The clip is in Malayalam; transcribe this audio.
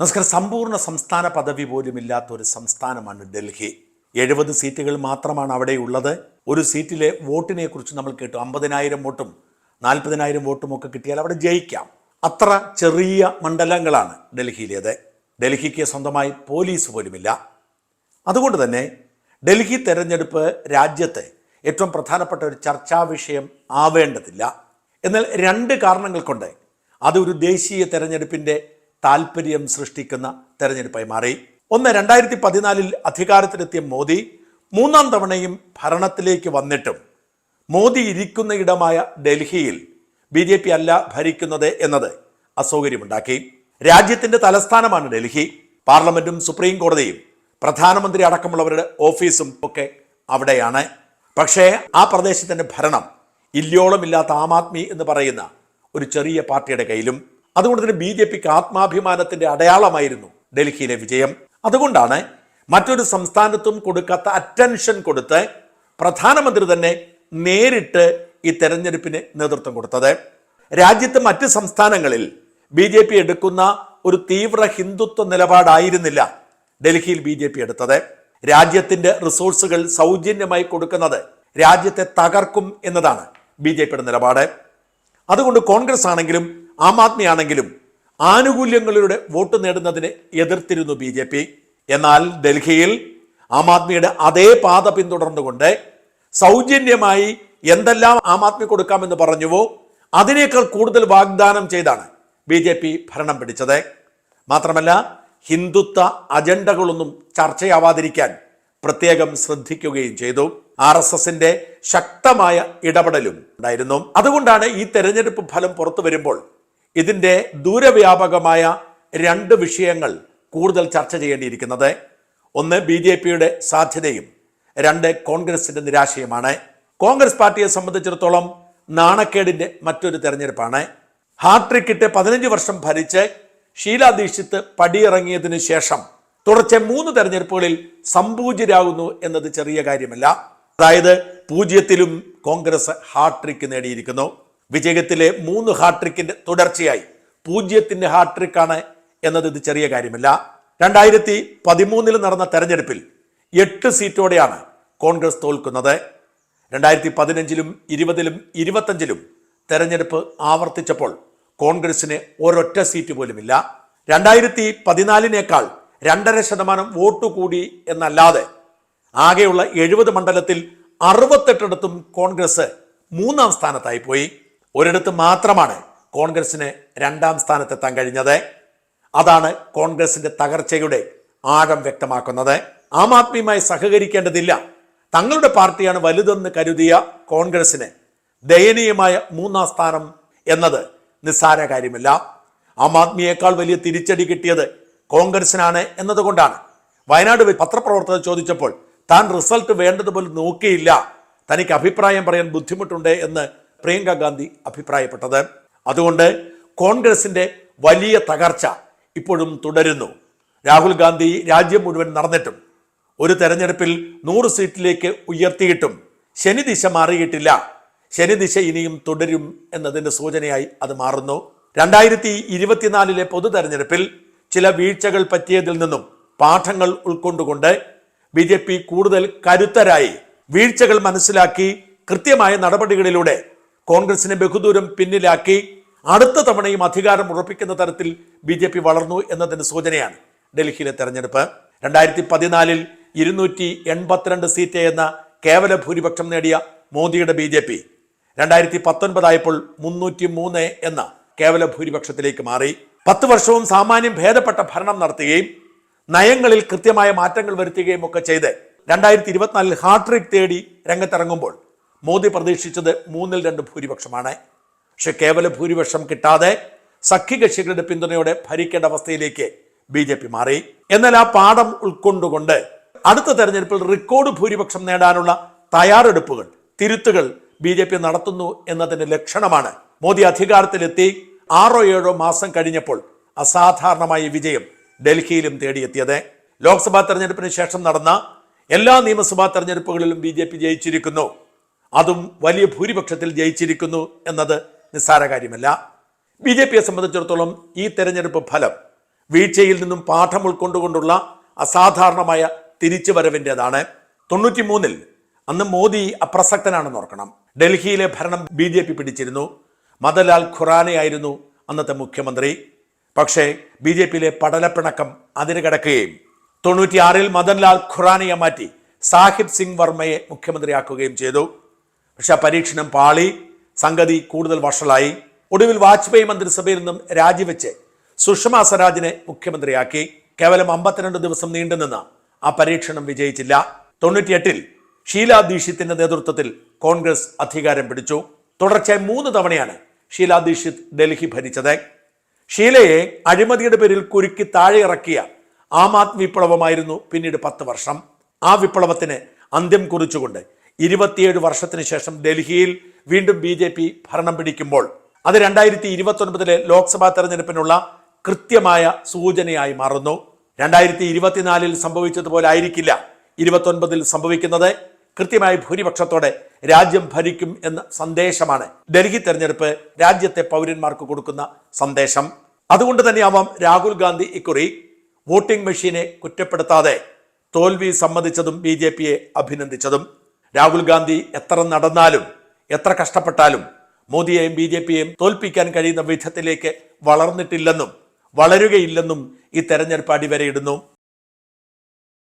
നമസ്കാരം. സമ്പൂർണ സംസ്ഥാന പദവി പോലും ഇല്ലാത്ത ഒരു സംസ്ഥാനമാണ് ഡൽഹി. എഴുപത് സീറ്റുകൾ മാത്രമാണ് അവിടെ ഉള്ളത്. ഒരു സീറ്റിലെ വോട്ടിനെ കുറിച്ച് നമ്മൾ കേട്ടു. അമ്പതിനായിരം വോട്ടും നാൽപ്പതിനായിരം വോട്ടും ഒക്കെ കിട്ടിയാൽ അവിടെ ജയിക്കാം. അത്ര ചെറിയ മണ്ഡലങ്ങളാണ് ഡൽഹിയിലേത്. ഡൽഹിക്ക് സ്വന്തമായി പോലീസ് പോലുമില്ല. അതുകൊണ്ട് തന്നെ ഡൽഹി തെരഞ്ഞെടുപ്പ് രാജ്യത്തെ ഏറ്റവും പ്രധാനപ്പെട്ട ഒരു ചർച്ചാ വിഷയം ആവേണ്ടതില്ല. എന്നാൽ രണ്ട് കാരണങ്ങൾ കൊണ്ട് അതൊരു ദേശീയ തെരഞ്ഞെടുപ്പിന്റെ താല്പര്യം സൃഷ്ടിക്കുന്ന തെരഞ്ഞെടുപ്പായി മാറി. ഒന്ന് രണ്ടായിരത്തി പതിനാലിൽ അധികാരത്തിലെത്തിയ മോദി മൂന്നാം തവണയും ഭരണത്തിലേക്ക് വന്നിട്ടും മോദി ഇരിക്കുന്ന ഇടമായ ഡൽഹിയിൽ ബി ജെ പി അല്ല ഭരിക്കുന്നത് എന്നത് അസൗകര്യമുണ്ടാക്കി. രാജ്യത്തിന്റെ തലസ്ഥാനമാണ് ഡൽഹി. പാർലമെന്റും സുപ്രീം കോടതിയും പ്രധാനമന്ത്രി അടക്കമുള്ളവരുടെ ഓഫീസും ഒക്കെ അവിടെയാണ്. പക്ഷേ ആ പ്രദേശത്തിന്റെ ഭരണം ഇല്ലോളമില്ലാത്ത ആം ആദ്മി എന്ന് പറയുന്ന ഒരു ചെറിയ പാർട്ടിയുടെ കയ്യിലും അതുകൊണ്ട് തന്നെ ബി ജെ പിക്ക് ആത്മാഭിമാനത്തിന്റെ അടയാളമായിരുന്നു ഡൽഹിയിലെ വിജയം. അതുകൊണ്ടാണ് മറ്റൊരു സംസ്ഥാനത്തും കൊടുക്കാത്ത അറ്റൻഷൻ കൊടുത്ത് പ്രധാനമന്ത്രി തന്നെ നേരിട്ട് ഈ തെരഞ്ഞെടുപ്പിന് നേതൃത്വം കൊടുത്തത്. രാജ്യത്തെ മറ്റ് സംസ്ഥാനങ്ങളിൽ ബി ജെ പി എടുക്കുന്ന ഒരു തീവ്ര ഹിന്ദുത്വ നിലപാടായിരുന്നില്ല ഡൽഹിയിൽ ബി ജെ പി എടുത്തത്. രാജ്യത്തിന്റെ റിസോഴ്സുകൾ സൗജന്യമായി കൊടുക്കുന്നത് രാജ്യത്തെ തകർക്കും എന്നതാണ് ബി ജെ പിയുടെ നിലപാട്. അതുകൊണ്ട് കോൺഗ്രസ് ആണെങ്കിലും ആം ആദ്മി ആണെങ്കിലും ആനുകൂല്യങ്ങളിലൂടെ വോട്ട് നേടുന്നതിനെ എതിർത്തിരുന്നു ബി ജെ പി. എന്നാൽ ഡൽഹിയിൽ ആം ആദ്മിയുടെ അതേ പാത പിന്തുടർന്നുകൊണ്ട് സൗജന്യമായി എന്തെല്ലാം ആം ആദ്മി കൊടുക്കാമെന്ന് പറഞ്ഞുവോ അതിനേക്കാൾ കൂടുതൽ വാഗ്ദാനം ചെയ്താണ് ബി ജെ പി ഭരണം പിടിച്ചത്. മാത്രമല്ല ഹിന്ദുത്വ അജണ്ടകളൊന്നും ചർച്ചയാവാതിരിക്കാൻ പ്രത്യേകം ശ്രദ്ധിക്കുകയും ചെയ്തു. ആർ എസ് എസിന്റെ ശക്തമായ ഇടപെടലും ഉണ്ടായിരുന്നു. അതുകൊണ്ടാണ് ഈ തെരഞ്ഞെടുപ്പ് ഫലം പുറത്തു വരുമ്പോൾ ഇതിന്റെ ദൂരവ്യാപകമായ രണ്ട് വിഷയങ്ങൾ കൂടുതൽ ചർച്ച ചെയ്യേണ്ടിയിരിക്കുന്നത്. ഒന്ന് ബി ജെ പിയുടെ സാധ്യതയും രണ്ട് കോൺഗ്രസിന്റെ നിരാശയുമാണ്. കോൺഗ്രസ് പാർട്ടിയെ സംബന്ധിച്ചിടത്തോളം നാണക്കേടിന്റെ മറ്റൊരു തെരഞ്ഞെടുപ്പാണ്. ഹാട്രിക് ഇട്ട് പതിനഞ്ച് വർഷം ഭരിച്ച് ഷീലാ ദീക്ഷിത്ത് പടിയിറങ്ങിയതിന് ശേഷം തുടർച്ച മൂന്ന് തെരഞ്ഞെടുപ്പുകളിൽ സമ്പൂജ്യരാകുന്നു എന്നത് ചെറിയ കാര്യമല്ല. അതായത് പൂജ്യത്തിലും കോൺഗ്രസ് ഹാട്രിക് നേടിയിരിക്കുന്നു. വിജയത്തിലെ മൂന്ന് ഹാട്രിക്കിന്റെ തുടർച്ചയായി പൂജ്യത്തിന്റെ ഹാട്രിക്കാണ് എന്നത് ഇത് ചെറിയ കാര്യമല്ല. രണ്ടായിരത്തി പതിമൂന്നിൽ നടന്ന തെരഞ്ഞെടുപ്പിൽ എട്ട് സീറ്റോടെയാണ് കോൺഗ്രസ് തോൽക്കുന്നത്. രണ്ടായിരത്തി പതിനഞ്ചിലും ഇരുപതിലും ഇരുപത്തഞ്ചിലും തെരഞ്ഞെടുപ്പ് ആവർത്തിച്ചപ്പോൾ കോൺഗ്രസിന് ഒരൊറ്റ സീറ്റ് പോലുമില്ല. രണ്ടായിരത്തി പതിനാലിനേക്കാൾ രണ്ടര ശതമാനം വോട്ട് കൂടി എന്നല്ലാതെ ആകെയുള്ള എഴുപത് മണ്ഡലത്തിൽ അറുപത്തെട്ടിടത്തും കോൺഗ്രസ് മൂന്നാം സ്ഥാനത്തായി പോയി. ഒരിടത്ത് മാത്രമാണ് കോൺഗ്രസിന് രണ്ടാം സ്ഥാനത്തെത്താൻ കഴിഞ്ഞത്. അതാണ് കോൺഗ്രസിന്റെ തകർച്ചയുടെ ആഴം വ്യക്തമാക്കുന്നത്. ആം ആദ്മിയുമായി സഹകരിക്കേണ്ടതില്ല. തങ്ങളുടെ പാർട്ടിയാണ് വലുതെന്ന് കരുതിയ കോൺഗ്രസിന് ദയനീയമായ മൂന്നാം സ്ഥാനം എന്നത് നിസ്സാര കാര്യമല്ല. ആം ആദ്മിയേക്കാൾ വലിയ തിരിച്ചടി കിട്ടിയത് കോൺഗ്രസിനാണ് എന്നതുകൊണ്ടാണ്. വയനാട് പത്രപ്രവർത്തകർ ചോദിച്ചപ്പോൾ താൻ റിസൾട്ട് വേണ്ടതുപോലെ നോക്കിയില്ല. തനിക്ക് അഭിപ്രായം പറയാൻ ബുദ്ധിമുട്ടുണ്ട് എന്ന് പ്രിയങ്ക ഗാന്ധി അഭിപ്രായപ്പെട്ടത്. അതുകൊണ്ട് കോൺഗ്രസിന്റെ വലിയ തകർച്ച ഇപ്പോഴും തുടരുന്നു. രാഹുൽ ഗാന്ധി രാജ്യം മുഴുവൻ നടന്നിട്ടും ഒരു തെരഞ്ഞെടുപ്പിൽ നൂറ് സീറ്റിലേക്ക് ഉയർത്തിയിട്ടും ശനിദിശ മാറിയിട്ടില്ല. ശനിദിശ ഇനിയും തുടരും എന്നതിന്റെ സൂചനയായി അത് മാറുന്നു. രണ്ടായിരത്തി ഇരുപത്തിനാലിലെ പൊതു തെരഞ്ഞെടുപ്പിൽ ചില വീഴ്ചകൾ പറ്റിയതിൽ നിന്നും പാഠങ്ങൾ ഉൾക്കൊണ്ടുകൊണ്ട് ബി ജെ പി കൂടുതൽ കരുത്തരായി വീഴ്ചകൾ മനസ്സിലാക്കി കൃത്യമായ നടപടികളിലൂടെ കോൺഗ്രസിനെ ബഹുദൂരം പിന്നിലാക്കി അടുത്ത തവണയും അധികാരം ഉറപ്പിക്കുന്ന തരത്തിൽ ബി ജെ പി വളർന്നു എന്നതിന് സൂചനയാണ് ഡൽഹിയിലെ തെരഞ്ഞെടുപ്പ്. രണ്ടായിരത്തി പതിനാലിൽ ഇരുന്നൂറ്റി എൺപത്തിരണ്ട് സീറ്റ് എന്ന കേവല ഭൂരിപക്ഷം നേടിയ മോദിയുടെ ബി ജെ പി രണ്ടായിരത്തി പത്തൊൻപതായപ്പോൾ മുന്നൂറ്റി മൂന്ന് എന്ന കേവല ഭൂരിപക്ഷത്തിലേക്ക് മാറി. പത്ത് വർഷവും സാമാന്യം ഭേദപ്പെട്ട ഭരണം നടത്തുകയും നയങ്ങളിൽ കൃത്യമായ മാറ്റങ്ങൾ വരുത്തുകയും ഒക്കെ ചെയ്ത് രണ്ടായിരത്തി ഇരുപത്തിനാലിൽ ഹാട്രിക് തേടി രംഗത്തിറങ്ങുമ്പോൾ മോദി പ്രതീക്ഷിച്ചത് മൂന്നിൽ രണ്ട് ഭൂരിപക്ഷമാണ്. പക്ഷെ കേവല ഭൂരിപക്ഷം കിട്ടാതെ സഖ്യകക്ഷികളുടെ പിന്തുണയോടെ ഭരിക്കേണ്ട അവസ്ഥയിലേക്ക് ബി ജെ പി മാറി. എന്നാൽ ആ പാഠം ഉൾക്കൊണ്ടുകൊണ്ട് അടുത്ത തെരഞ്ഞെടുപ്പിൽ റെക്കോർഡ് ഭൂരിപക്ഷം നേടാനുള്ള തയ്യാറെടുപ്പുകൾ തിരുത്തുകൾ ബി ജെ പി നടത്തുന്നു എന്നതിന്റെ ലക്ഷണമാണ്. മോദി അധികാരത്തിലെത്തി ആറോ ഏഴോ മാസം കഴിഞ്ഞപ്പോൾ അസാധാരണമായ വിജയം ഡൽഹിയിലും തേടിയെത്തിയത്. ലോക്സഭാ തെരഞ്ഞെടുപ്പിന് ശേഷം നടന്ന എല്ലാ നിയമസഭാ തെരഞ്ഞെടുപ്പുകളിലും ബി ജയിച്ചിരിക്കുന്നു. അതും വലിയ ഭൂരിപക്ഷത്തിൽ ജയിച്ചിരിക്കുന്നു എന്നത് നിസ്സാര കാര്യമല്ല. ബി ജെ പിയെ സംബന്ധിച്ചിടത്തോളം ഈ തെരഞ്ഞെടുപ്പ് ഫലം വീഴ്ചയിൽ നിന്നും പാഠം ഉൾക്കൊണ്ടുകൊണ്ടുള്ള അസാധാരണമായ തിരിച്ചുവരവിന്റെതാണ്. തൊണ്ണൂറ്റി മൂന്നിൽ അന്ന് മോദി അപ്രസക്തനാണെന്ന് ഓർക്കണം. ഡൽഹിയിലെ ഭരണം ബി ജെ പി പിടിച്ചിരുന്നു. മദൻലാൽ ഖുറാനയായിരുന്നു അന്നത്തെ മുഖ്യമന്ത്രി. പക്ഷേ ബി ജെ പിയിലെ പടലപ്പിണക്കം അതിന് കിടക്കുകയും തൊണ്ണൂറ്റിയാറിൽ മദൻലാൽ ഖുറാനയെ മാറ്റി സാഹിബ് സിംഗ് വർമ്മയെ മുഖ്യമന്ത്രിയാക്കുകയും ചെയ്തു. പക്ഷെ ആ പരീക്ഷണം പാളി സംഗതി കൂടുതൽ വഷളായി. ഒടുവിൽ വാജ്പേയി മന്ത്രിസഭയിൽ നിന്നും രാജിവെച്ച് സുഷമ സ്വരാജിനെ മുഖ്യമന്ത്രിയാക്കി. കേവലം അമ്പത്തിരണ്ട് ദിവസം നീണ്ടുനിന്ന ആ പരീക്ഷണം വിജയിച്ചില്ല. തൊണ്ണൂറ്റിയെട്ടിൽ ഷീലാ ദീക്ഷിത്തിന്റെ നേതൃത്വത്തിൽ കോൺഗ്രസ് അധികാരം പിടിച്ചു. തുടർച്ചയായി മൂന്ന് തവണയാണ് ഷീലാ ദീക്ഷിത് ഡൽഹി ഭരിച്ചത്. ഷീലയെ അഴിമതിയുടെ പേരിൽ കുരുക്കി താഴെ ഇറക്കിയ ആം ആദ്മി വിപ്ലവമായിരുന്നു പിന്നീട് പത്ത് വർഷം. ആ വിപ്ലവത്തിന് അന്ത്യം കുറിച്ചുകൊണ്ട് ഇരുപത്തിയേഴ് വർഷത്തിന് ശേഷം ഡൽഹിയിൽ വീണ്ടും ബി ജെ പി ഭരണം പിടിക്കുമ്പോൾ അത് രണ്ടായിരത്തി ഇരുപത്തി ഒൻപതിലെ ലോക്സഭാ തെരഞ്ഞെടുപ്പിനുള്ള കൃത്യമായ സൂചനയായി മാറുന്നു. രണ്ടായിരത്തി ഇരുപത്തിനാലിൽ സംഭവിച്ചതുപോലെ ആയിരിക്കില്ല ഇരുപത്തി ഒൻപതിൽ സംഭവിക്കുന്നത്. കൃത്യമായ ഭൂരിപക്ഷത്തോടെ രാജ്യം ഭരിക്കും എന്ന സന്ദേശമാണ് ഡൽഹി തെരഞ്ഞെടുപ്പ് രാജ്യത്തെ പൗരന്മാർക്ക് കൊടുക്കുന്ന സന്ദേശം. അതുകൊണ്ട് തന്നെയാവാം രാഹുൽ ഗാന്ധി ഇക്കുറി വോട്ടിംഗ് മെഷീനെ കുറ്റപ്പെടുത്താതെ തോൽവി സമ്മതിച്ചതും ബി ജെ പിയെ അഭിനന്ദിച്ചതും. രാഹുൽ ഗാന്ധി എത്ര നടന്നാലും എത്ര കഷ്ടപ്പെട്ടാലും മോദിയെയും ബി ജെ പിയെയും തോൽപ്പിക്കാൻ കഴിയുന്ന വിധത്തിലേക്ക് വളർന്നിട്ടില്ലെന്നും വളരുകയില്ലെന്നും ഈ തെരഞ്ഞെടുപ്പ് അടിവരയിടുന്നു.